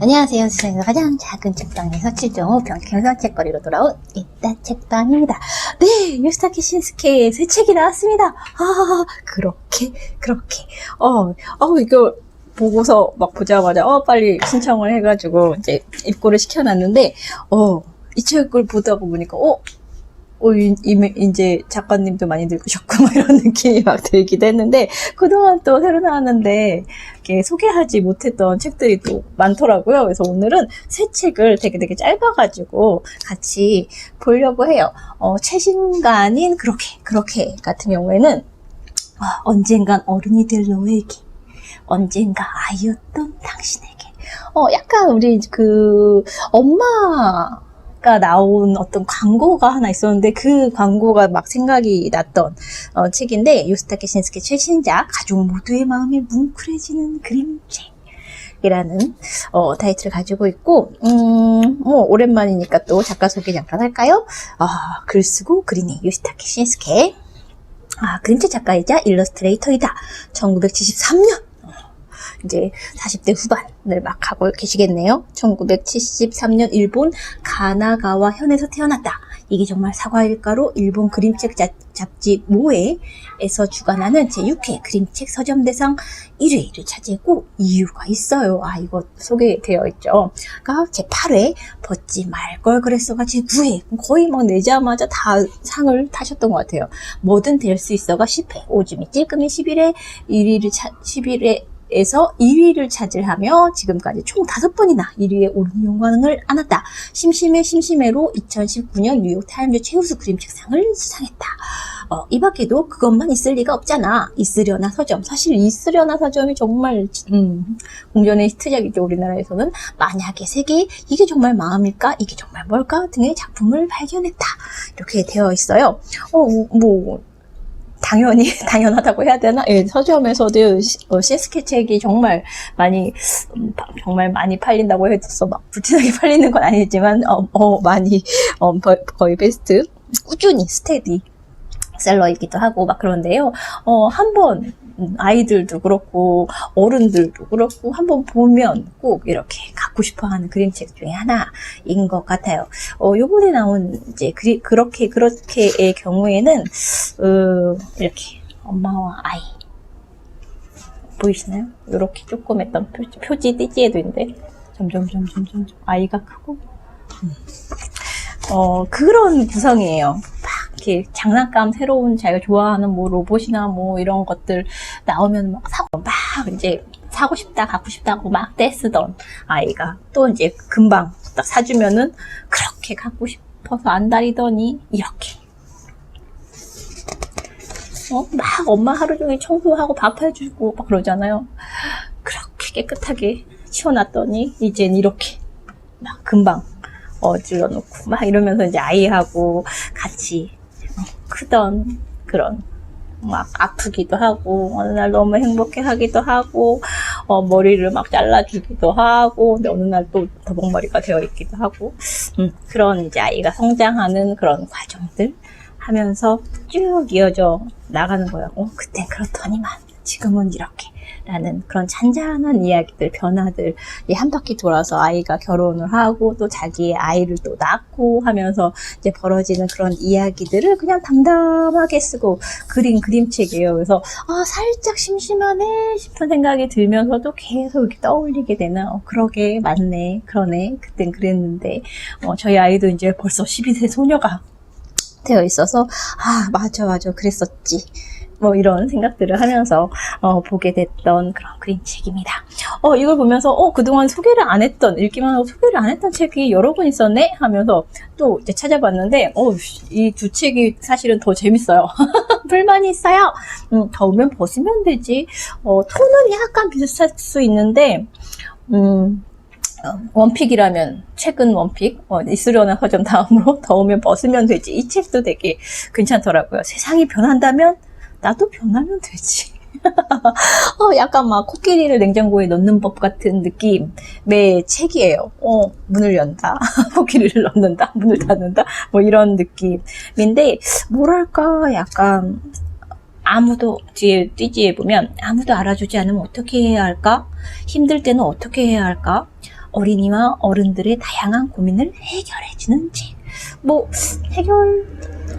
안녕하세요. 세상에서 가장 작은 책방에서 7.5 평행선 책거리로 돌아온 이따 책방입니다. 네, 유스타키 신스케의 새 책이 나왔습니다. 아, 그렇게, 그렇게. 어, 어, 이거 보고서 막 보자마자, 어, 빨리 신청을 해가지고, 이제 입고를 시켜놨는데, 어, 이 책을 보다 보니까, 어, 어, 이, 이- 이제 작가님도 많이 늙으셨고, 뭐 이런 느낌이 막 들기도 했는데, 그동안 또 새로 나왔는데, 소개하지 못했던 책들이 또 많더라고요. 그래서 오늘은 새 책을 되게 되게 짧아가지고 같이 보려고 해요. 어, 최신간인 그렇게, 그렇게 같은 경우에는, 아, 언젠간 어른이 될 너에게, 언젠가 아이였던 당신에게. 어, 약간 우리 그, 엄마, 가 나온 어떤 광고가 하나 있었는데 그 광고가 막 생각이 났던 어, 책인데 요스타케 신스케 최신작 가족 모두의 마음이 뭉클해지는 그림책 이라는 어, 타이틀을 가지고 있고 음, 뭐 오랜만이니까 또 작가 소개 잠깐 할까요? 아, 글 쓰고 그리니 요스타케 신스케 아, 그림책 작가이자 일러스트레이터이다. 1973년 이제 40대 후반을 막 하고 계시겠네요. 1973년 일본 가나가와 현에서 태어났다. 이게 정말 사과일까로 일본 그림책 잡, 잡지 모에에서 주관하는 제6회 그림책 서점대상 1위를 차지했고 이유가 있어요. 아 이거 소개되어 있죠. 그러니까 제8회 벗지 말 걸 그랬어가 제9회 거의 막 내자마자 다 상을 타셨던 것 같아요. 뭐든 될 수 있어가 10회 오줌이 찔끔이 11회 1위를 차, 11회 에서 2위를 차지하며 지금까지 총 5번이나 1위에 오르는 영광을 안았다. 심심해 심심해로 2019년 뉴욕 타임즈 최우수 그림책상을 수상했다. 어, 이 밖에도 그것만 있을 리가 없잖아. 있으려나 서점. 사실 있으려나 서점이 정말 음, 공전의 히트작이죠. 우리나라에서는 만약에 세계 이게 정말 마음일까? 이게 정말 뭘까? 등의 작품을 발견했다. 이렇게 되어 있어요. 어, 뭐 당연히 당연하다고 해야 되나? 예, 서점에서도 시- 어, 신스케 책이 정말 많이 음, 파- 정말 많이 팔린다고 해서 막 불티나게 팔리는 건 아니지만 어, 어, 많이 어, 거- 거의 베스트 꾸준히 스테디 셀러이기도 하고 막 그런데요. 어, 한번 음, 아이들도 그렇고 어른들도 그렇고 한번 보면 꼭 이렇게 갖고 싶어하는 그림책 중에 하나인 것 같아요. 어, 요번에 나온 이제 그리, 그렇게 그렇게의 경우에는 어, 이렇게 엄마와 아이 보이시나요? 이렇게 조그맸던 표지, 표지 띠지에도 있는데 점점 점점 점점 아이가 크고 음. 어 그런 구성이에요. 막 이렇게 장난감 새로운 자기가 좋아하는 뭐 로봇이나 뭐 이런 것들 나오면 막 사고 막 이제 사고 싶다 갖고 싶다고 막 떼쓰던 아이가 또 이제 금방 딱 사주면은 그렇게 갖고 싶어서 안달이더니 이렇게 어? 막 엄마 하루 종일 청소하고 밥 해주고 막 그러잖아요. 그렇게 깨끗하게 치워놨더니 이젠 이렇게 막 금방 어질러 놓고 막 이러면서 이제 아이하고 같이 어, 크던 그런 막 아프기도 하고 어느 날 너무 행복해 하기도 하고 어, 머리를 막 잘라주기도 하고 근데 어느 날 또 더벅머리가 되어 있기도 하고 음, 그런 이제 아이가 성장하는 그런 과정들 하면서 쭉 이어져 나가는 거예요. 어, 그땐 그렇더니만 지금은 이렇게 라는 그런 잔잔한 이야기들, 변화들, 이한 바퀴 돌아서 아이가 결혼을 하고 또 자기의 아이를 또 낳고 하면서 이제 벌어지는 그런 이야기들을 그냥 담담하게 쓰고 그린 그림책이에요. 그래서 아, 살짝 심심하네 싶은 생각이 들면서도 계속 이렇게 떠올리게 되는 어, 그러게 맞네, 그러네, 그땐 그랬는데 어, 저희 아이도 이제 벌써 12세 소녀가 되어 있어서 아 맞아 맞아 그랬었지 뭐 이런 생각들을 하면서 어, 보게 됐던 그런 그림책입니다. 어 이걸 보면서 어 그동안 소개를 안 했던 읽기만 하고 소개를 안 했던 책이 여러 권 있었네 하면서 또 이제 찾아봤는데 어 이 두 책이 사실은 더 재밌어요. 불만이 있어요. 음, 더우면 벗으면 되지. 어 톤은 약간 비슷할 수 있는데 음. 어, 원픽이라면 최근 원픽 어, 있으려나 서점 다음으로 더우면 벗으면 되지 이 책도 되게 괜찮더라고요 세상이 변한다면 나도 변하면 되지 어, 약간 막 코끼리를 냉장고에 넣는 법 같은 느낌의 책이에요 어, 문을 연다 코끼리를 넣는다 문을 닫는다 뭐 이런 느낌인데 뭐랄까 약간 아무도 뒤에 띠지에 보면 아무도 알아주지 않으면 어떻게 해야 할까? 힘들 때는 어떻게 해야 할까? 어린이와 어른들의 다양한 고민을 해결해주는 책. 뭐 해결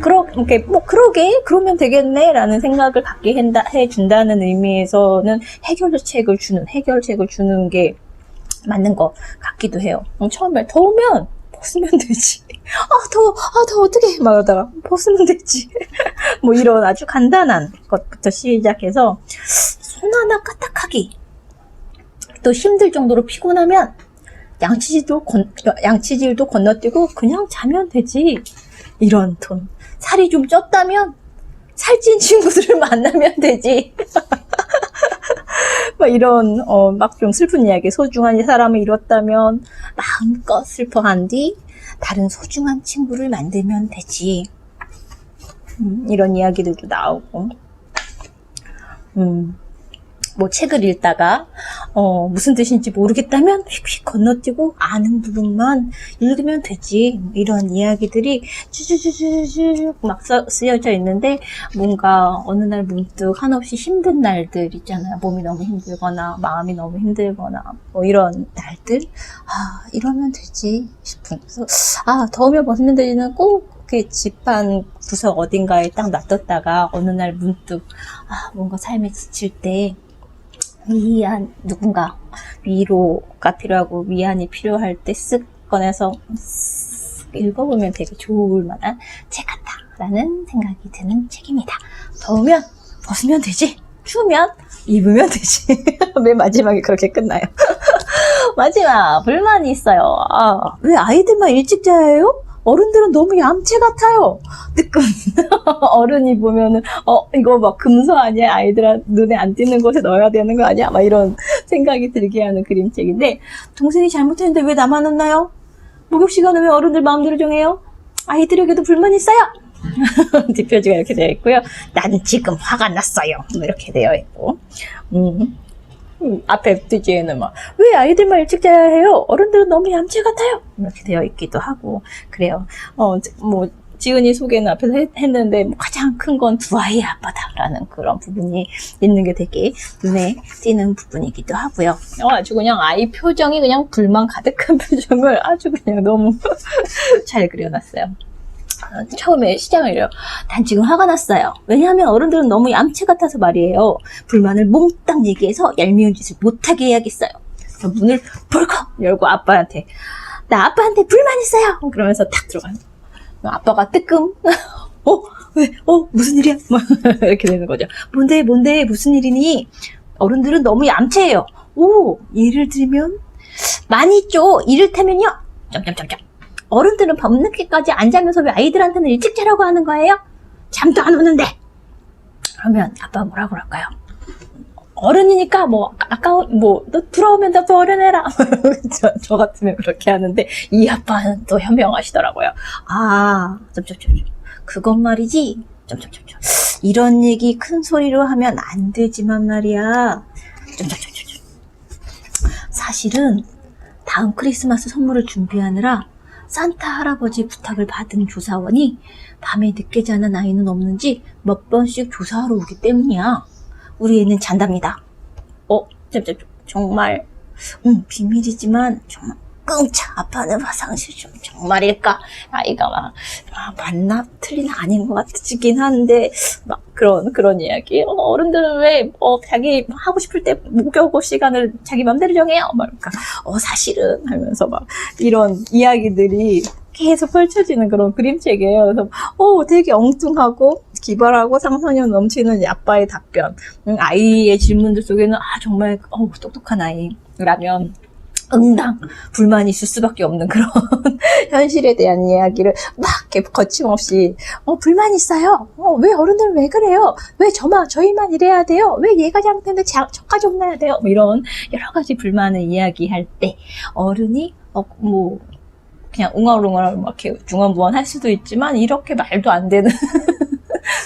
그러 이렇게 뭐 그러게 그러면 되겠네 라는 생각을 갖게 한다, 해준다는 의미에서는 해결책을 주는 해결책을 주는 게 맞는 것 같기도 해요. 음, 처음에 더우면 벗으면 되지. 아 더워, 아 더워 어떻게 말하다가 벗으면 되지. 뭐 이런 아주 간단한 것부터 시작해서 손 하나 까딱하기. 또 힘들 정도로 피곤하면 양치질도 건, 양치질도 건너뛰고 그냥 자면 되지. 이런 톤. 살이 좀 쪘다면 살찐 친구들을 만나면 되지. 막 이런 어, 막 좀 슬픈 이야기. 소중한 사람을 잃었다면 마음껏 슬퍼한 뒤 다른 소중한 친구를 만들면 되지. 음, 이런 이야기들도 나오고. 음, 뭐 책을 읽다가 어, 무슨 뜻인지 모르겠다면 휙휙 건너뛰고 아는 부분만 읽으면 되지. 뭐 이런 이야기들이 쭈쭈쭈쭈쭈 막 써- 쓰여져 있는데 뭔가 어느 날 문득 한없이 힘든 날들 있잖아요. 몸이 너무 힘들거나 마음이 너무 힘들거나 뭐 이런 날들. 아 이러면 되지 싶은. 그래서 아 더우면 벗으면 되지는 꼭 집안 구석 어딘가에 딱 놔뒀다가 어느 날 문득 아 뭔가 삶에 지칠 때 위안 누군가 위로가 필요하고 위안이 필요할 때 쓱 꺼내서 쓱 읽어보면 되게 좋을 만한 책 같다라는 생각이 드는 책입니다. 더우면 벗으면 되지. 추우면 입으면 되지. 맨 마지막에 그렇게 끝나요. 마지막 불만이 있어요. 아, 왜 아이들만 일찍 자요? 어른들은 너무 얌체 같아요. 뜨끔 어른이 보면은 어 이거 막 금서 아니야 아이들 눈에 안 띄는 곳에 넣어야 되는 거 아니야 막 이런 생각이 들게 하는 그림책인데 동생이 잘못했는데 왜 나만 혼나요? 목욕 시간은 왜 어른들 마음대로 정해요? 아이들에게도 불만 있어요? 뒷표지가 이렇게 되어 있고요. 나는 지금 화가 났어요. 뭐 이렇게 되어 있고. 음. 음, 앞에 뒤에는 막, 왜 아이들만 일찍 자야 해요? 어른들은 너무 얌체 같아요. 이렇게 되어 있기도 하고, 그래요. 어, 뭐, 지은이 소개는 앞에서 했, 했는데, 뭐 가장 큰 건 두 아이의 아빠다라는 그런 부분이 있는 게 되게 눈에 띄는 부분이기도 하고요. 어, 아주 그냥 아이 표정이 그냥 불만 가득한 표정을 아주 그냥 너무 잘 그려놨어요. 어, 처음에 시작을 이래요. 난 지금 화가 났어요. 왜냐하면 어른들은 너무 얌체 같아서 말이에요. 불만을 몽땅 얘기해서 얄미운 짓을 못하게 해야겠어요. 문을 벌컥 열고 아빠한테 나 아빠한테 불만 있어요. 그러면서 탁 들어가요. 아빠가 뜨끔 어? 왜? 어? 무슨 일이야? 막 이렇게 되는 거죠. 뭔데? 뭔데? 무슨 일이니? 어른들은 너무 얌체해요. 오! 예를 들면 많이 있죠. 이를테면요. 점점점점. 어른들은 밤늦게까지 안 자면서 왜 아이들한테는 일찍 자라고 하는 거예요? 잠도 안 오는데. 그러면 아빠가 뭐라 그럴까요? 어른이니까 뭐 아까 뭐 너 들어오면 너도 어른해라. 저, 저 같으면 그렇게 하는데 이 아빠는 또 현명하시더라고요. 아 점점점 그건 말이지? 점점점점 이런 얘기 큰 소리로 하면 안 되지만 말이야. 점점점점 사실은 다음 크리스마스 선물을 준비하느라 산타 할아버지 부탁을 받은 조사원이 밤에 늦게 자는 아이는 없는지 몇 번씩 조사하러 오기 때문이야. 우리 애는 잔답니다. 어, 잠깐, 정말, 음, 비밀이지만, 정말, 끙차 아파하는 화상실 좀 정말일까? 아이가 막, 아, 맞나? 틀리나 아닌 것 같긴 한데, 막, 그런, 그런 이야기. 어, 어른들은 왜, 어, 자기 하고 싶을 때 목욕 시간을 자기 맘대로 정해요? 막, 그러니까, 어, 사실은, 하면서 막, 이런 이야기들이 계속 펼쳐지는 그런 그림책이에요. 그래서, 어, 되게 엉뚱하고, 기발하고 상상력 넘치는 이 아빠의 답변. 음, 아이의 질문들 속에는, 아, 정말, 어 똑똑한 아이라면, 응당 불만이 있을 수밖에 없는 그런 현실에 대한 이야기를 막 이렇게 거침없이 어 불만 있어요. 어 왜 어른들은 왜 그래요? 왜 저만 저희만 이래야 돼요? 왜 얘가 잘못했는데 자- 저까지 혼나야 돼요? 뭐 이런 여러 가지 불만을 이야기할 때 어른이 어 뭐 그냥 웅얼웅얼 막 이렇게 중언부언 할 수도 있지만 이렇게 말도 안 되는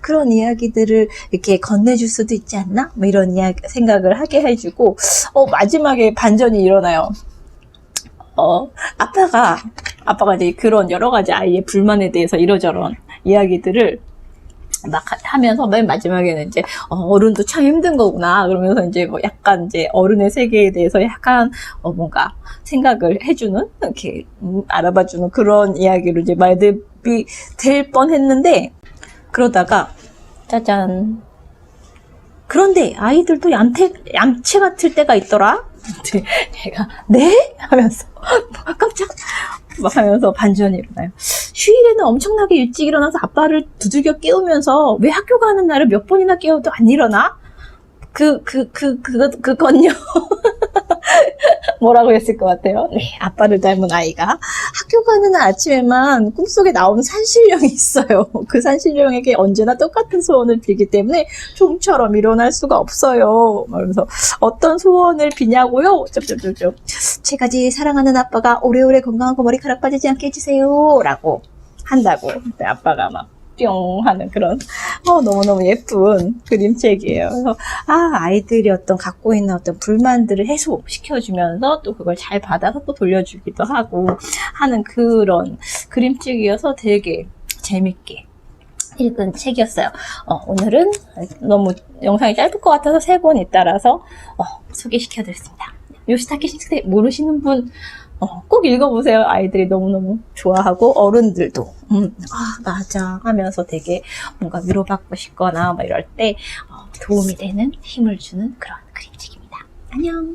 그런 이야기들을 이렇게 건네줄 수도 있지 않나? 뭐 이런 이야기, 생각을 하게 해주고, 어, 마지막에 반전이 일어나요. 어, 아빠가, 아빠가 이제 그런 여러 가지 아이의 불만에 대해서 이러저런 이야기들을 막 하면서 맨 마지막에는 이제 어, 어른도 참 힘든 거구나 그러면서 이제 뭐 약간 이제 어른의 세계에 대해서 약간 어, 뭔가 생각을 해주는 이렇게 음, 알아봐주는 그런 이야기로 이제 말들이 될 뻔했는데 그러다가 짜잔 그런데 아이들도 얌태, 얌체 같을 때가 있더라. 근데 제가 네? 하면서 깜짝 막 하면서 반전이 일어나요. 휴일에는 엄청나게 일찍 일어나서 아빠를 두들겨 깨우면서 왜 학교 가는 날을 몇 번이나 깨워도 안 일어나? 그, 그, 그, 그, 그건요. 뭐라고 했을 것 같아요? 네, 아빠를 닮은 아이가 학교 가는 날 아침에만 꿈속에 나오는 산신령이 있어요. 그 산신령에게 언제나 똑같은 소원을 빌기 때문에 좀처럼 일어날 수가 없어요. 그러면서 어떤 소원을 비냐고요? 쩝쩝쩝쩝. 제가 제일 사랑하는 아빠가 오래오래 건강하고 머리카락 빠지지 않게 해주세요. 라고 한다고. 근데 아빠가 막 뿅 하는 그런 어, 너무너무 예쁜 그림책이에요. 그래서 아 아이들이 어떤 갖고 있는 어떤 불만들을 해소시켜주면서 또 그걸 잘 받아서 또 돌려주기도 하고 하는 그런 그림책이어서 되게 재밌게 읽은 책이었어요. 어, 오늘은 너무 영상이 짧을 것 같아서 세번 잇따라서 어, 소개시켜드렸습니다. 요시타케 싱스테 모르시는 분 어, 꼭 읽어보세요. 아이들이 너무너무 좋아하고 어른들도 음, 아 맞아 하면서 되게 뭔가 위로받고 싶거나 뭐 이럴 때 어, 도움이 되는 힘을 주는 그런 그림책입니다. 안녕.